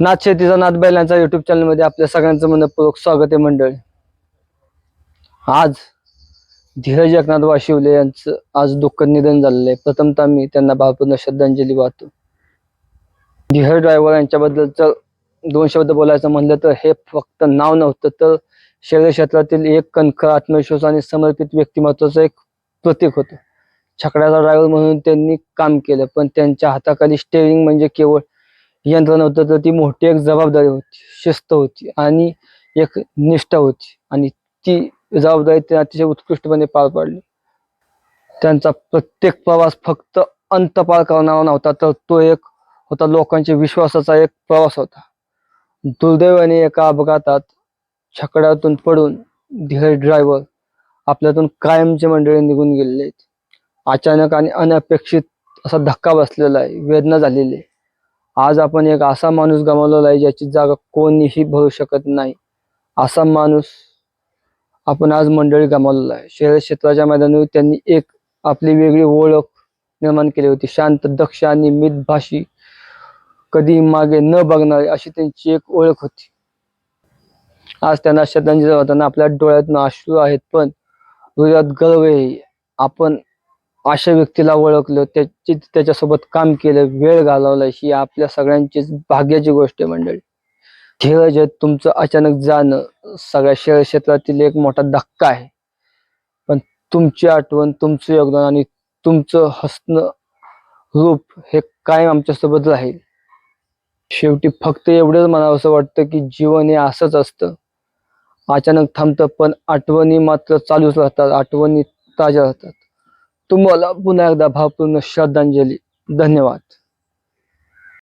नाथ शेतीचा नाथ बैलांचा युट्यूब चॅनलमध्ये आपल्या सगळ्यांचं मनपूर्वक स्वागत आहे मंडळी. आज धीरज एकनाथ वाशिवले यांचं आज दुःखद निधन झालेलं आहे. प्रथमतः मी त्यांना भावपूर्ण श्रद्धांजली वाहतो. धीरज ड्रायव्हर यांच्याबद्दलचं दोन शब्द बोलायचं म्हणलं तर हे फक्त नाव नव्हतं तर शहर क्षेत्रातील एक कणख आत्मविश्वास आणि समर्पित व्यक्तिमत्वाचं एक प्रतीक होतं. छकड्याचा ड्रायव्हर म्हणून त्यांनी काम केलं पण त्यांच्या हाताखाली स्टेअरिंग म्हणजे केवळ यंत्र नव्हतं तर ती मोठी एक जबाबदारी होती शिस्त होती आणि एक निष्ठा होती. आणि ती जबाबदारी ते अतिशय उत्कृष्टपणे पार पाडली. त्यांचा प्रत्येक प्रवास फक्त अंत पार करणारा नव्हता तर तो एक होता लोकांच्या विश्वासाचा एक प्रवास होता. दुर्दैवाने एका अपघातात छकड्यातून पडून धीर ड्रायव्हर आपल्यातून कायमचे मंडळी निघून गेलेले आहेत. अचानक आणि अनपेक्षित असा धक्का बसलेला आहे वेदना झालेली आहे. आज आपण एक असा माणूस गमावलेला आहे ज्याची जागा कोणीही भरू शकत नाही. असा माणूस आपण आज मंडळी गमावलेला आहे. शहर क्षेत्राच्या मैदानावर त्यांनी एक आपली वेगळी ओळख निर्माण केली होती. शांत दक्ष आणि मितभाषी कधी मागे न बघणारी अशी त्यांची एक ओळख होती. आज त्यांना श्रद्धांजली वाहताना आपल्या डोळ्यातून अश्रू आहेत पण हृदयात गर्व आहे. आपण अशा व्यक्तीला ओळखलं त्याची त्याच्यासोबत काम केलं वेळ घालवला ही आपल्या सगळ्यांचीच भाग्याची गोष्ट आहे मंडळी. धीरज तुमचं अचानक जाणं सगळ्या शहर क्षेत्रातील एक मोठा धक्का आहे. पण तुमची आठवण तुमचं योगदान आणि तुमचं हसणं रूप हे कायम आमच्यासोबत राहील. शेवटी फक्त एवढंच मला असं वाटतं की जीवन हे असंच असतं. अचानक थांबतं पण आठवणी मात्र चालूच राहतात आठवणी ताज्या राहतात. तुम्हाला पुन्हा एकदा भावपूर्ण श्रद्धांजली. धन्यवाद.